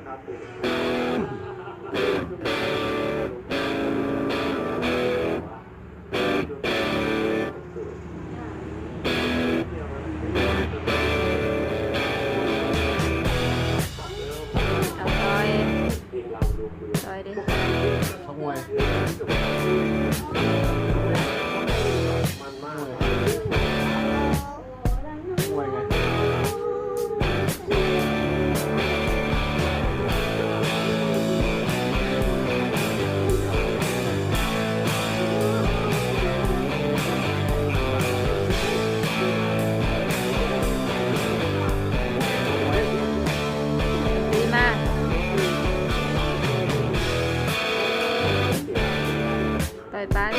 ซอยซอยดิ ชกมวย อยตัน